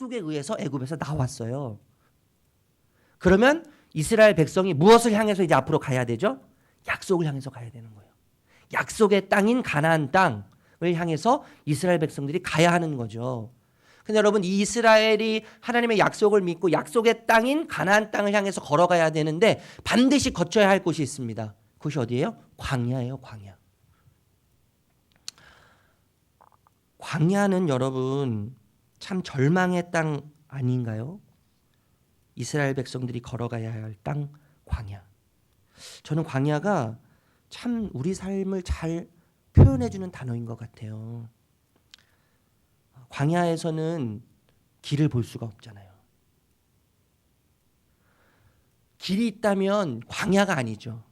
약속에 의해서 애굽에서 나왔어요. 그러면 이스라엘 백성이 무엇을 향해서 이제 앞으로 가야 되죠? 약속을 향해서 가야 되는 거예요. 약속의 땅인 가나안 땅을 향해서 이스라엘 백성들이 가야 하는 거죠. 근데 여러분 이 이스라엘이 하나님의 약속을 믿고 약속의 땅인 가나안 땅을 향해서 걸어가야 되는데 반드시 거쳐야 할 곳이 있습니다. 그것이 어디예요? 광야예요, 광야. 광야는 여러분 참 절망의 땅 아닌가요? 이스라엘 백성들이 걸어가야 할 땅 광야. 저는 광야가 참 우리 삶을 잘 표현해 주는 단어인 것 같아요. 광야에서는 길을 볼 수가 없잖아요. 길이 있다면 광야가 아니죠.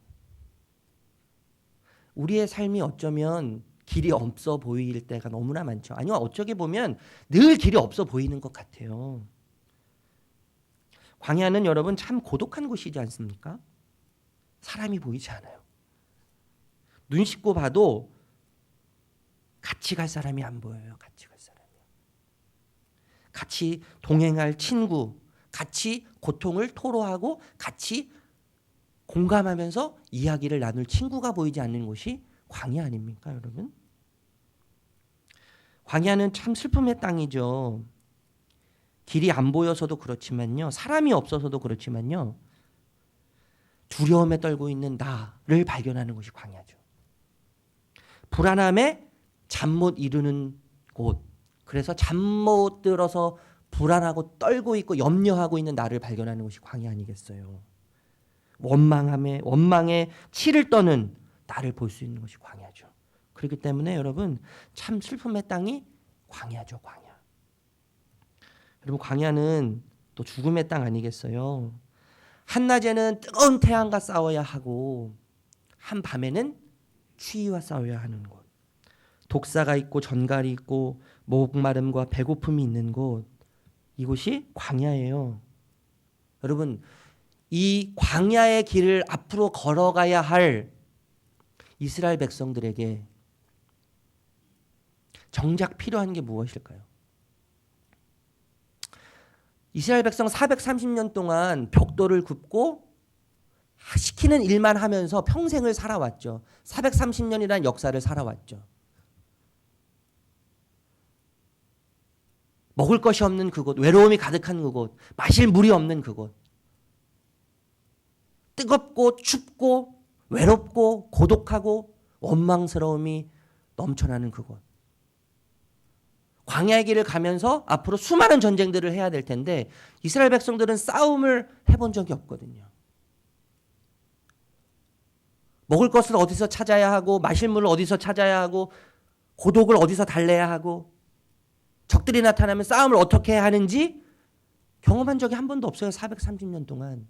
우리의 삶이 어쩌면 길이 없어 보일 때가 너무나 많죠. 아니면 어쩌게 보면 늘 길이 없어 보이는 것 같아요. 광야는 여러분 참 고독한 곳이지 않습니까? 사람이 보이지 않아요. 눈 씻고 봐도 같이 갈 사람이 안 보여요. 같이 갈 사람이. 같이 동행할 친구, 같이 고통을 토로하고 같이 공감하면서 이야기를 나눌 친구가 보이지 않는 곳이 광야 아닙니까, 여러분? 광야는 참 슬픔의 땅이죠. 길이 안 보여서도 그렇지만요. 사람이 없어서도 그렇지만요. 두려움에 떨고 있는 나를 발견하는 곳이 광야죠. 불안함에 잠 못 이루는 곳. 그래서 잠 못 들어서 불안하고 떨고 있고 염려하고 있는 나를 발견하는 곳이 광야 아니겠어요. 원망함에 원망에 치를 떠는 나를 볼 수 있는 것이 광야죠. 그렇기 때문에 여러분 참 슬픔의 땅이 광야죠, 광야. 여러분 광야는 또 죽음의 땅 아니겠어요? 한낮에는 뜨거운 태양과 싸워야 하고 한 밤에는 추위와 싸워야 하는 곳. 독사가 있고 전갈이 있고 목마름과 배고픔이 있는 곳. 이곳이 광야예요. 여러분 이 광야의 길을 앞으로 걸어가야 할 이스라엘 백성들에게 정작 필요한 게 무엇일까요? 이스라엘 백성 430년 동안 벽돌을 굽고 시키는 일만 하면서 평생을 살아왔죠. 430년이라는 역사를 살아왔죠. 먹을 것이 없는 그곳, 외로움이 가득한 그곳, 마실 물이 없는 그곳. 뜨겁고 춥고 외롭고 고독하고 원망스러움이 넘쳐나는 그곳. 광야의 길을 가면서 앞으로 수많은 전쟁들을 해야 될 텐데 이스라엘 백성들은 싸움을 해본 적이 없거든요. 먹을 것을 어디서 찾아야 하고 마실 물을 어디서 찾아야 하고 고독을 어디서 달래야 하고 적들이 나타나면 싸움을 어떻게 하는지 경험한 적이 한 번도 없어요. 430년 동안.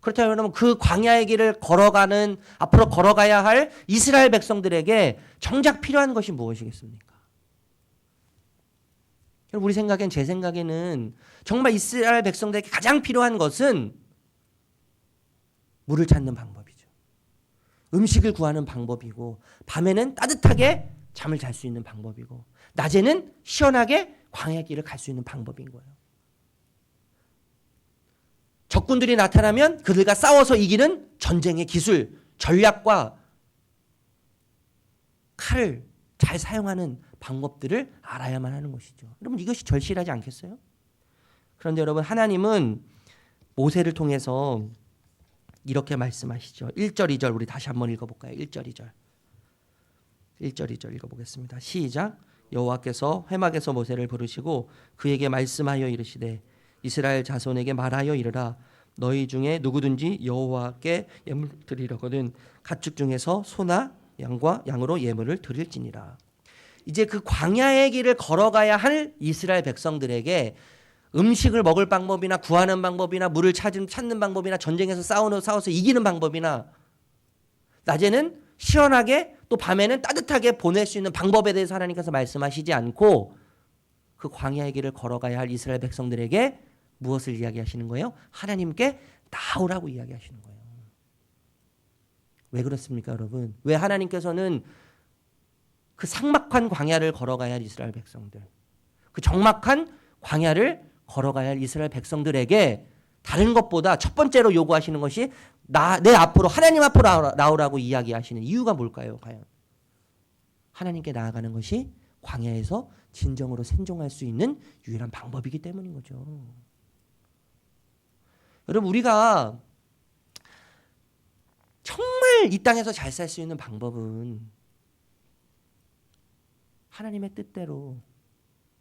그렇다면 그 광야의 길을 걸어가는 앞으로 걸어가야 할 이스라엘 백성들에게 정작 필요한 것이 무엇이겠습니까? 우리 생각엔 제 생각에는 정말 이스라엘 백성들에게 가장 필요한 것은 물을 찾는 방법이죠. 음식을 구하는 방법이고 밤에는 따뜻하게 잠을 잘 수 있는 방법이고 낮에는 시원하게 광야 길을 갈 수 있는 방법인 거예요. 적군들이 나타나면 그들과 싸워서 이기는 전쟁의 기술, 전략과 칼을 잘 사용하는 방법들을 알아야만 하는 것이죠. 여러분 이것이 절실하지 않겠어요? 그런데 여러분 하나님은 모세를 통해서 이렇게 말씀하시죠. 1절 2절 우리 다시 한번 읽어 볼까요? 1절 2절. 1절 2절 읽어 보겠습니다. 시작. 여호와께서 회막에서 모세를 부르시고 그에게 말씀하여 이르시되 이스라엘 자손에게 말하여 이르라 너희 중에 누구든지 여호와께 예물 드리려거든 가축 중에서 소나 양과 양으로 예물을 드릴지니라. 이제 그 광야의 길을 걸어가야 할 이스라엘 백성들에게 음식을 먹을 방법이나 구하는 방법이나 물을 찾은 찾는 방법이나 전쟁에서 싸우는 싸워서 이기는 방법이나 낮에는 시원하게 또 밤에는 따뜻하게 보낼 수 있는 방법에 대해서 하나님께서 말씀하시지 않고 그 광야의 길을 걸어가야 할 이스라엘 백성들에게 무엇을 이야기하시는 거예요? 하나님께 나오라고 이야기하시는 거예요. 왜 그렇습니까, 여러분? 왜 하나님께서는 그 삭막한 광야를 걸어가야 할 이스라엘 백성들, 그 적막한 광야를 걸어가야 할 이스라엘 백성들에게 다른 것보다 첫 번째로 요구하시는 것이 나 내 앞으로 하나님 앞으로 나오라- 나오라고 이야기하시는 이유가 뭘까요? 과연 하나님께 나아가는 것이 광야에서 진정으로 생존할 수 있는 유일한 방법이기 때문인 거죠. 여러분 우리가 정말 이 땅에서 잘 살 수 있는 방법은 하나님의 뜻대로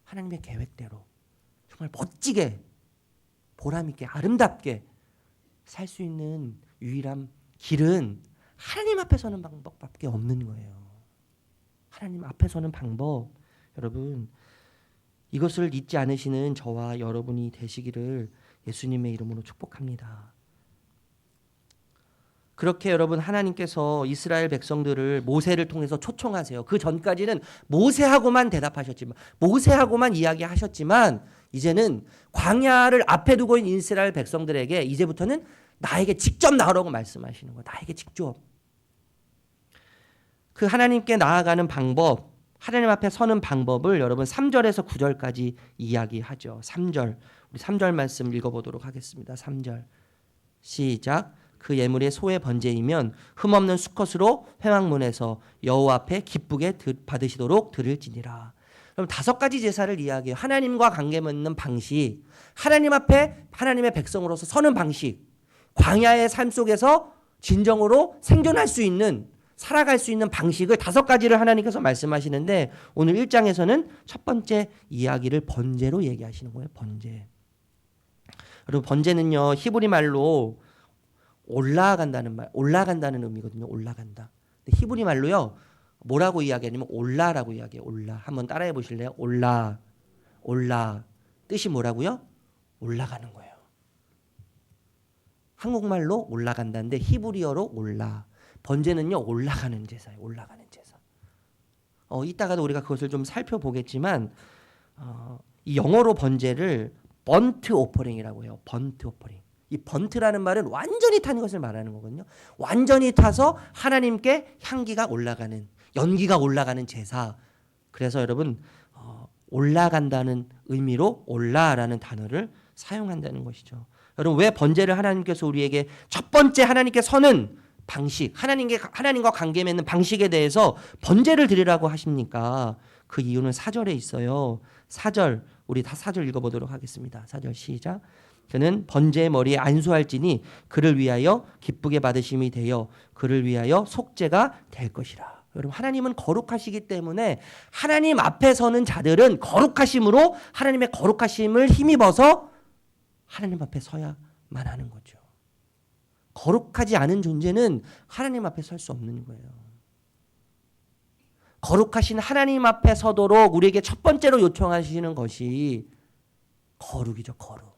하나님의 계획대로 정말 멋지게 보람 있게 아름답게 살 수 있는 유일한 길은 하나님 앞에 서는 방법밖에 없는 거예요. 하나님 앞에 서는 방법 여러분 이것을 잊지 않으시는 저와 여러분이 되시기를 예수님의 이름으로 축복합니다. 그렇게 여러분 하나님께서 이스라엘 백성들을 모세를 통해서 초청하세요. 그 전까지는 모세하고만 대답하셨지만 모세하고만 이야기하셨지만 이제는 광야를 앞에 두고 있는 이스라엘 백성들에게 이제부터는 나에게 직접 나오라고 말씀하시는 거예요. 나에게 직접. 그 하나님께 나아가는 방법, 하나님 앞에 서는 방법을 여러분 3절에서 9절까지 이야기하죠. 3절. 우리 3절 말씀 읽어 보도록 하겠습니다. 3절. 시작. 그 예물의 소의 번제이면 흠없는 수컷으로 회막문에서 여호와 앞에 기쁘게 드- 받으시도록 드릴지니라. 그럼 다섯 가지 제사를 이야기해요. 하나님과 관계 맺는 방식, 하나님 앞에 하나님의 백성으로서 서는 방식, 광야의 삶 속에서 진정으로 생존할 수 있는 살아갈 수 있는 방식을 다섯 가지를 하나님께서 말씀하시는데 오늘 1장에서는 첫 번째 이야기를 번제로 얘기하시는 거예요. 번제. 여러분 번제는요 히브리 말로 올라간다는 말, 올라간다는 의미거든요. 올라간다. 히브리 말로요 뭐라고 이야기하냐면 올라라고 이야기해요. 올라. 한번 따라해 보실래요? 올라, 올라. 뜻이 뭐라고요? 올라가는 거예요. 한국말로 올라간다는데 히브리어로 올라. 번제는요 올라가는 제사예요. 올라가는 제사. 어 이따가도 우리가 그것을 좀 살펴보겠지만 어, 이 영어로 번제를 번트 오퍼링이라고 해요. 번트 오퍼링. 이 번트라는 말은 완전히 타는 것을 말하는 거거든요. 완전히 타서 하나님께 향기가 올라가는 연기가 올라가는 제사. 그래서 여러분 어, 올라간다는 의미로 올라라는 단어를 사용한다는 것이죠. 여러분 왜 번제를 하나님께서 우리에게 첫 번째 하나님께 서는 방식, 하나님께 하나님과 관계 맺는 방식에 대해서 번제를 드리라고 하십니까? 그 이유는 사절에 있어요. 사절 우리 다 사절 읽어보도록 하겠습니다. 사절 시작. 그는 번제의 머리에 안수할지니 그를 위하여 기쁘게 받으심이 되어 그를 위하여 속죄가 될 것이라. 여러분 하나님은 거룩하시기 때문에 하나님 앞에 서는 자들은 거룩하심으로 하나님의 거룩하심을 힘입어서 하나님 앞에 서야만 하는 거죠. 거룩하지 않은 존재는 하나님 앞에 설 수 없는 거예요. 거룩하신 하나님 앞에 서도록 우리에게 첫 번째로 요청하시는 것이 거룩이죠, 거룩.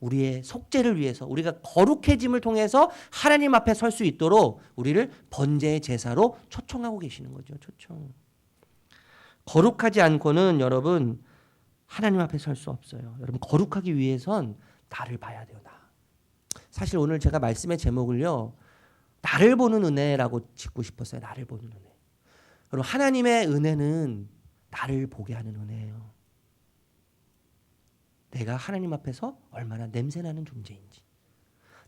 우리의 속죄를 위해서 우리가 거룩해짐을 통해서 하나님 앞에 설 수 있도록 우리를 번제의 제사로 초청하고 계시는 거죠. 초청. 거룩하지 않고는 여러분 하나님 앞에 설 수 없어요. 여러분 거룩하기 위해선 나를 봐야 돼요. 나. 사실 오늘 제가 말씀의 제목을요. 나를 보는 은혜라고 짓고 싶었어요. 나를 보는 은혜. 여러분 하나님의 은혜는 나를 보게 하는 은혜예요. 내가 하나님 앞에서 얼마나 냄새나는 존재인지,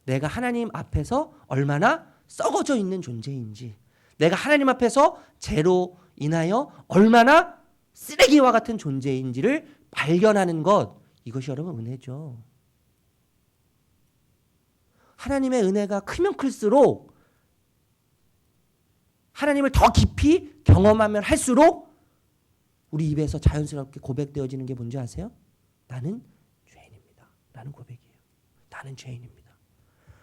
내가 하나님 앞에서 얼마나 썩어져 있는 존재인지, 내가 하나님 앞에서 죄로 인하여 얼마나 쓰레기와 같은 존재인지를 발견하는 것, 이것이 여러분 은혜죠. 하나님의 은혜가 크면 클수록 하나님을 더 깊이 경험하면 할수록 우리 입에서 자연스럽게 고백되어지는 게 뭔지 아세요? 나는 죄인입니다. 라는 고백이에요. 나는 죄인입니다.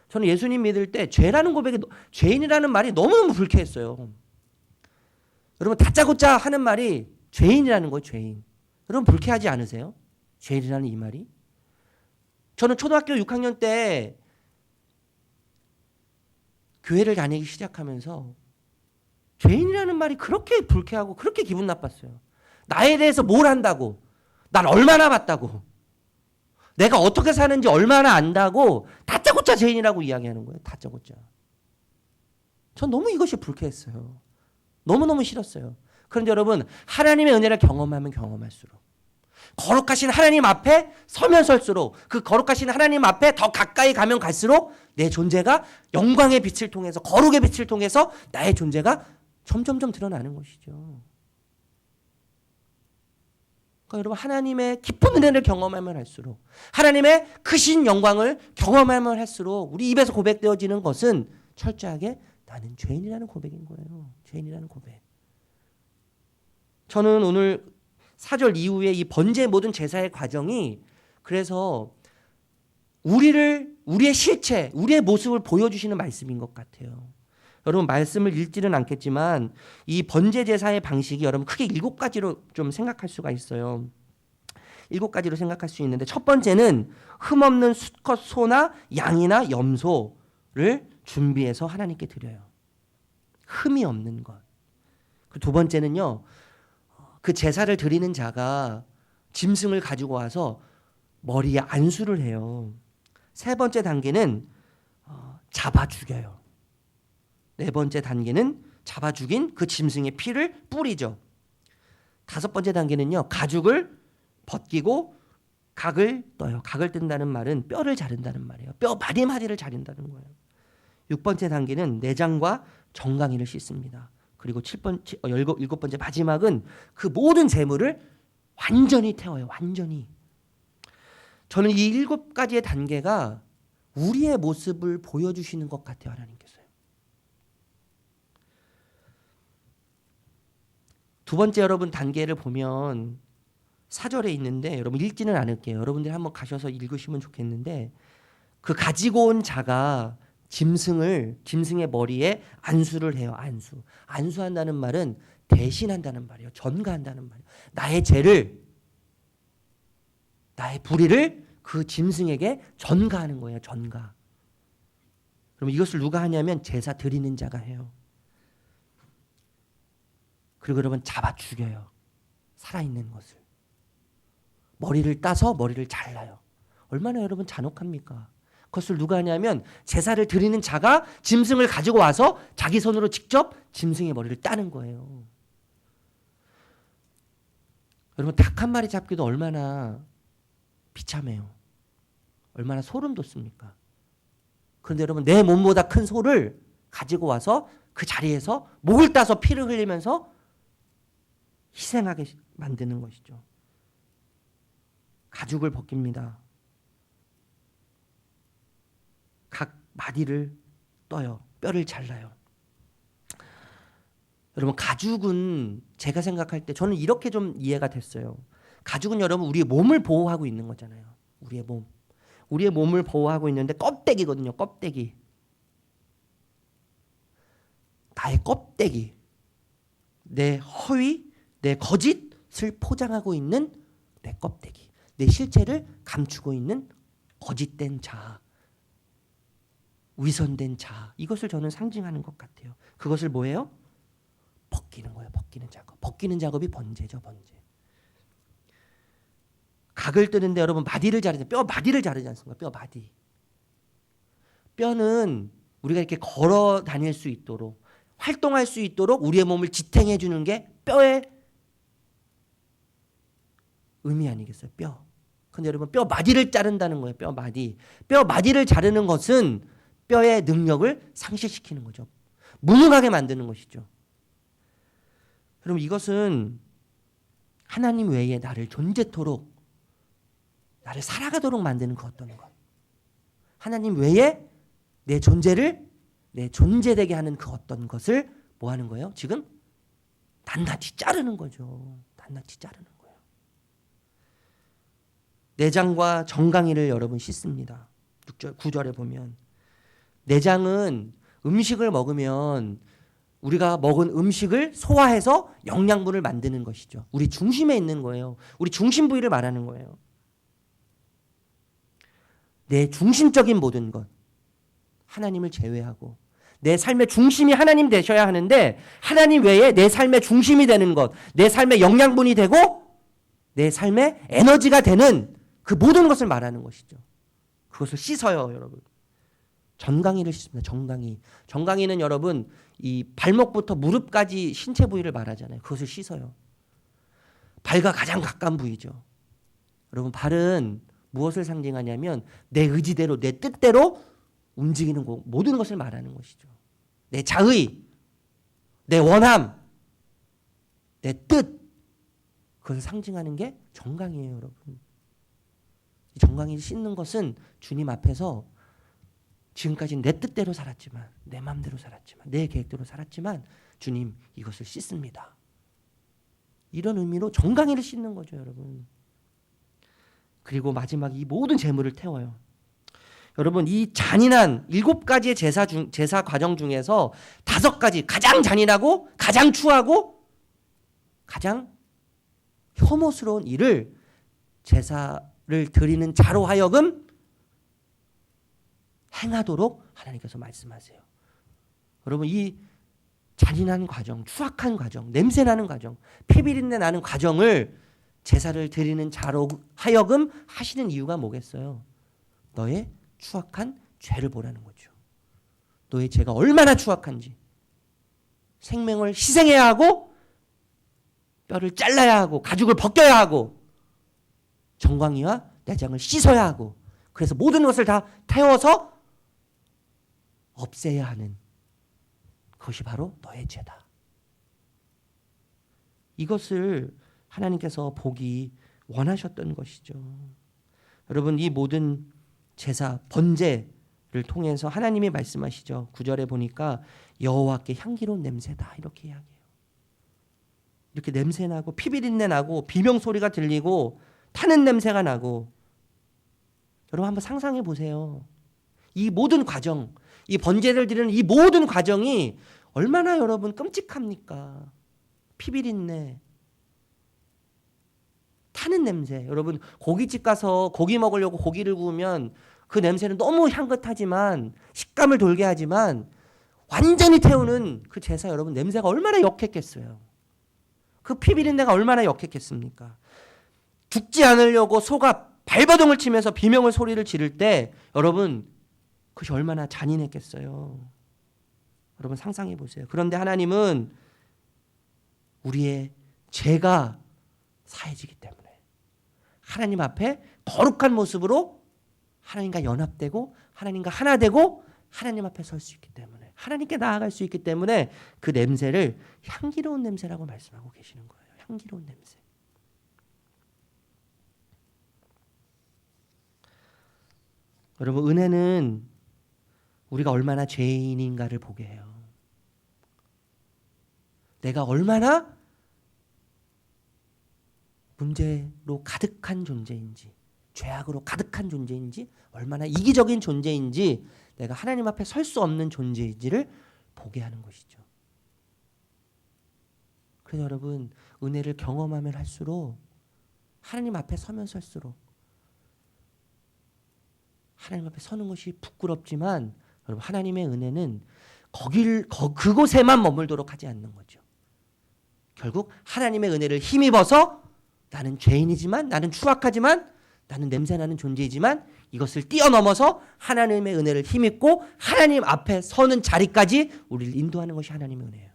저는 예수님 믿을 때 죄라는 고백이 너- 죄인이라는 말이 너무너무 불쾌했어요. 여러분 다짜고짜 하는 말이 죄인이라는 거예요. 죄인. 여러분 불쾌하지 않으세요? 죄인이라는 이 말이? 저는 초등학교 6학년 때 교회를 다니기 시작하면서 죄인이라는 말이 그렇게 불쾌하고 그렇게 기분 나빴어요. 나에 대해서 뭘 한다고, 날 얼마나 봤다고, 내가 어떻게 사는지 얼마나 안다고 다짜고짜 죄인이라고 이야기하는 거예요. 다짜고짜. 전 너무 이것이 불쾌했어요. 너무너무 싫었어요. 그런데 여러분 하나님의 은혜를 경험하면 경험할수록 거룩하신 하나님 앞에 서면 설수록 그 거룩하신 하나님 앞에 더 가까이 가면 갈수록 내 존재가 영광의 빛을 통해서 거룩의 빛을 통해서 나의 존재가 점점점 드러나는 것이죠. 그러니까 여러분 하나님의 기쁜 은혜를 경험하면 할수록 하나님의 크신 영광을 경험하면 할수록 우리 입에서 고백되어지는 것은 철저하게 나는 죄인이라는 고백인 거예요. 죄인이라는 고백. 저는 오늘 사절 이후에 이 번제 모든 제사의 과정이 그래서 우리를 우리의 실체, 우리의 모습을 보여주시는 말씀인 것 같아요. 여러분 말씀을 읽지는 않겠지만 이 번제 제사의 방식이 여러분 크게 일곱 가지로 좀 생각할 수가 있어요. 일곱 가지로 생각할 수 있는데 첫 번째는 흠 없는 수컷 소나 양이나 염소를 준비해서 하나님께 드려요. 흠이 없는 것. 그두 번째는요. 그 제사를 드리는 자가 짐승을 가지고 와서 머리에 안수를 해요. 세 번째 단계는 어, 잡아 죽여요. 네 번째 단계는 잡아 죽인 그 짐승의 피를 뿌리죠. 다섯 번째 단계는요. 가죽을 벗기고 각을 떠요. 각을 뜬다는 말은 뼈를 자른다는 말이에요. 뼈 마디 마디를 자른다는 거예요. 육 번째 단계는 내장과 정강이를 씻습니다. 그리고 칠 번째 어, 일곱, 일곱 번째 마지막은 그 모든 재물을 완전히 태워요. 완전히. 저는 이 일곱 가지의 단계가 우리의 모습을 보여주시는 것 같아요. 하나님께서요. 두 번째 여러분 단계를 보면 사절에 있는데 여러분 읽지는 않을게요. 여러분들 한번 가셔서 읽으시면 좋겠는데 그 가지고 온 자가 짐승을 짐승의 머리에 안수를 해요. 안수. 안수한다는 말은 대신한다는 말이에요. 전가한다는 말이에요. 나의 죄를 나의 불의를 그 짐승에게 전가하는 거예요. 전가. 그럼 이것을 누가 하냐면 제사 드리는 자가 해요. 그리고 여러분 잡아 죽여요. 살아있는 것을. 머리를 따서 머리를 잘라요. 얼마나 여러분 잔혹합니까? 그것을 누가 하냐면 제사를 드리는 자가 짐승을 가지고 와서 자기 손으로 직접 짐승의 머리를 따는 거예요. 여러분 닭 한 마리 잡기도 얼마나 비참해요. 얼마나 소름 돋습니까? 그런데 여러분 내 몸보다 큰 소를 가지고 와서 그 자리에서 목을 따서 피를 흘리면서 희생하게 만드는 것이죠. 가죽을 벗깁니다. 각 마디를 떠요. 뼈를 잘라요. 여러분 가죽은 제가 생각할 때 저는 이렇게 좀 이해가 됐어요. 가죽은 여러분 우리의 몸을 보호하고 있는 거잖아요. 우리의 몸. 우리의 몸을 보호하고 있는데 껍데기거든요. 껍데기. 나의 껍데기. 내 허위, 내 거짓을 포장하고 있는 내 껍데기. 내 실체를 감추고 있는 거짓된 자. 위선된 자. 이것을 저는 상징하는 것 같아요. 그것을 뭐예요? 벗기는 거예요. 벗기는 작업. 벗기는 작업이 번제죠, 번제. 각을 뜨는데 여러분 마디를 자르죠. 뼈 마디를 자르지 않습니까? 뼈 마디. 뼈는 우리가 이렇게 걸어 다닐 수 있도록 활동할 수 있도록 우리의 몸을 지탱해 주는 게 뼈의 의미 아니겠어요? 뼈. 근데 여러분 뼈 마디를 자른다는 거예요. 뼈 마디. 뼈 마디를 자르는 것은 뼈의 능력을 상실시키는 거죠. 무능하게 만드는 것이죠. 여러분 이것은 하나님 외에 나를 존재토록 나를 살아가도록 만드는 그 어떤 것. 하나님 외에 내 존재를 내 존재되게 하는 그 어떤 것을 뭐 하는 거예요? 지금 낱낱이 자르는 거죠. 낱낱이 자르는 거예요. 내장과 정강이를 여러분 씻습니다. 6절 9절에 보면 내장은 음식을 먹으면 우리가 먹은 음식을 소화해서 영양분을 만드는 것이죠. 우리 중심에 있는 거예요. 우리 중심 부위를 말하는 거예요. 내 중심적인 모든 것 하나님을 제외하고 내 삶의 중심이 하나님 되셔야 하는데 하나님 외에 내 삶의 중심이 되는 것, 내 삶의 영양분이 되고 내 삶의 에너지가 되는 그 모든 것을 말하는 것이죠. 그것을 씻어요, 여러분. 전강이를 씻습니다. 정강이. 정강이는 여러분 이 발목부터 무릎까지 신체 부위를 말하잖아요. 그것을 씻어요. 발과 가장 가까운 부위죠. 여러분 발은 무엇을 상징하냐면 내 의지대로 내 뜻대로 움직이는 거 모든 것을 말하는 것이죠. 내 자의, 내 원함, 내 뜻 그것을 상징하는 게 정강이에요, 여러분. 이 정강이를 씻는 것은 주님 앞에서 지금까지 내 뜻대로 살았지만 내 마음대로 살았지만 내 계획대로 살았지만 주님 이것을 씻습니다. 이런 의미로 정강이를 씻는 거죠, 여러분. 그리고 마지막 이 모든 재물을 태워요. 여러분 이 잔인한 일곱 가지의 제사 중 제사 과정 중에서 다섯 가지 가장 잔인하고 가장 추하고 가장 혐오스러운 일을 제사 를 드리는 자로 하여금 행하도록 하나님께서 말씀하세요. 여러분 이 잔인한 과정, 추악한 과정, 냄새 나는 과정, 피비린내 나는 과정을 제사를 드리는 자로 하여금 하시는 이유가 뭐겠어요? 너의 추악한 죄를 보라는 거죠. 너의 죄가 얼마나 추악한지. 생명을 희생해야 하고 뼈를 잘라야 하고 가죽을 벗겨야 하고 정광이와 내장을 씻어야 하고 그래서 모든 것을 다 태워서 없애야 하는 그것이 바로 너의 죄다. 이것을 하나님께서 보기 원하셨던 것이죠. 여러분 이 모든 제사 번제를 통해서 하나님이 말씀하시죠. 구절에 보니까 여호와께 향기로운 냄새다 이렇게 이야기해요. 이렇게 냄새 나고 피비린내 나고 비명 소리가 들리고 타는 냄새가 나고 여러분 한번 상상해 보세요. 이 모든 과정, 이 번제를 드리는 이 모든 과정이 얼마나 여러분 끔찍합니까? 피비린내, 타는 냄새. 여러분 고깃집 가서 고기 먹으려고 고기를 구우면 그 냄새는 너무 향긋하지만 식감을 돌게 하지만 완전히 태우는 그 제사 여러분 냄새가 얼마나 역했겠어요. 그 피비린내가 얼마나 역했겠습니까? 죽지 않으려고 소가 발버둥을 치면서 비명을 소리를 지를 때 여러분 그것이 얼마나 잔인했겠어요. 여러분 상상해 보세요. 그런데 하나님은 우리의 죄가 사해지기 때문에 하나님 앞에 거룩한 모습으로 하나님과 연합되고 하나님과 하나 되고 하나님 앞에 설 수 있기 때문에 하나님께 나아갈 수 있기 때문에 그 냄새를 향기로운 냄새라고 말씀하고 계시는 거예요. 향기로운 냄새. 여러분 은혜는 우리가 얼마나 죄인인가를 보게 해요. 내가 얼마나 문제로 가득한 존재인지, 죄악으로 가득한 존재인지, 얼마나 이기적인 존재인지, 내가 하나님 앞에 설 수 없는 존재인지를 보게 하는 것이죠. 그래서 여러분, 은혜를 경험하면 할수록 하나님 앞에 서면 설수록 하나님 앞에 서는 것이 부끄럽지만 여러분 하나님의 은혜는 거길 거, 그곳에만 머물도록 하지 않는 거죠. 결국 하나님의 은혜를 힘입어서 나는 죄인이지만 나는 추악하지만 나는 냄새나는 존재이지만 이것을 뛰어넘어서 하나님의 은혜를 힘입고 하나님 앞에 서는 자리까지 우리를 인도하는 것이 하나님의 은혜예요.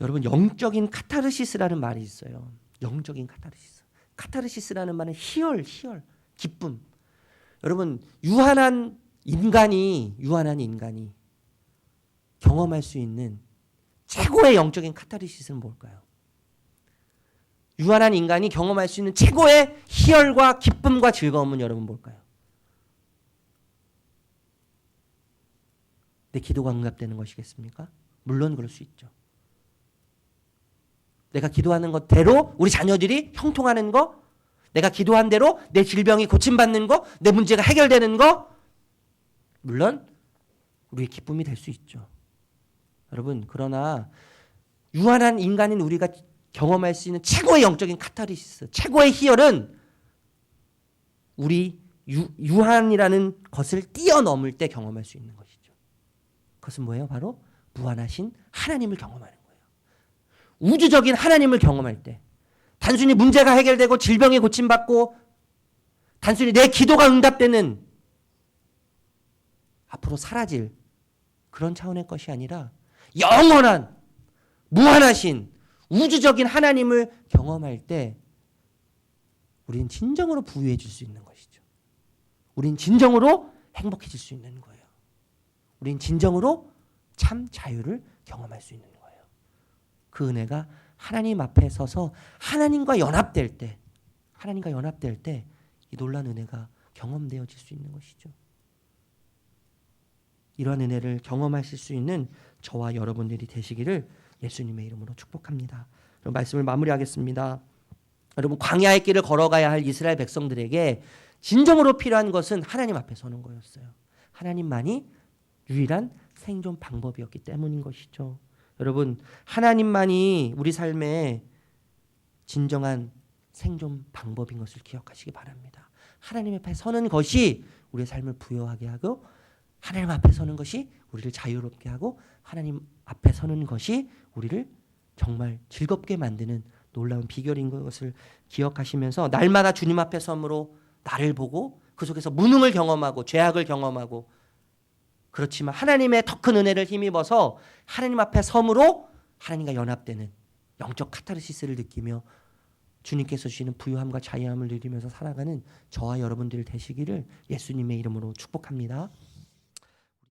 여러분 영적인 카타르시스라는 말이 있어요. 영적인 카타르시스. 카타르시스라는 말은 희열, 희열, 기쁨. 여러분 유한한 인간이 유한한 인간이 경험할 수 있는 최고의 영적인 카타르시스는 뭘까요? 유한한 인간이 경험할 수 있는 최고의 희열과 기쁨과 즐거움은 여러분 뭘까요? 내 기도가 응답되는 것이겠습니까? 물론 그럴 수 있죠. 내가 기도하는 것대로 우리 자녀들이 형통하는 거, 내가 기도한 대로 내 질병이 고침받는 거, 내 문제가 해결되는 거, 물론 우리의 기쁨이 될 수 있죠. 여러분, 그러나 유한한 인간인 우리가 경험할 수 있는 최고의 영적인 카타르시스, 최고의 희열은 우리 유, 유한이라는 것을 뛰어넘을 때 경험할 수 있는 것이죠. 그것은 뭐예요? 바로 무한하신 하나님을 경험하는. 우주적인 하나님을 경험할 때 단순히 문제가 해결되고 질병이 고침받고 단순히 내 기도가 응답되는 앞으로 사라질 그런 차원의 것이 아니라 영원한 무한하신 우주적인 하나님을 경험할 때 우리는 진정으로 부유해질 수 있는 것이죠. 우린 진정으로 행복해질 수 있는 거예요. 우린 진정으로 참 자유를 경험할 수 있는 거예요. 그 은혜가 하나님 앞에 서서 하나님과 연합될 때, 하나님과 연합될 때 이 놀란 은혜가 경험되어질 수 있는 것이죠. 이러한 은혜를 경험하실 수 있는 저와 여러분들이 되시기를 예수님의 이름으로 축복합니다. 그럼 말씀을 마무리하겠습니다. 여러분 광야의 길을 걸어가야 할 이스라엘 백성들에게 진정으로 필요한 것은 하나님 앞에 서는 거였어요. 하나님만이 유일한 생존 방법이었기 때문인 것이죠. 여러분 하나님만이 우리 삶의 진정한 생존 방법인 것을 기억하시기 바랍니다. 하나님 앞에 서는 것이 우리의 삶을 부여하게 하고 하나님 앞에 서는 것이 우리를 자유롭게 하고 하나님 앞에 서는 것이 우리를 정말 즐겁게 만드는 놀라운 비결인 것을 기억하시면서 날마다 주님 앞에 섬으로 나를 보고 그 속에서 무능을 경험하고 죄악을 경험하고 그렇지만 하나님의 더 큰 은혜를 힘입어서 하나님 앞에 섬으로 하나님과 연합되는 영적 카타르시스를 느끼며 주님께서 주시는 부유함과 자유함을 누리면서 살아가는 저와 여러분들 되시기를 예수님의 이름으로 축복합니다.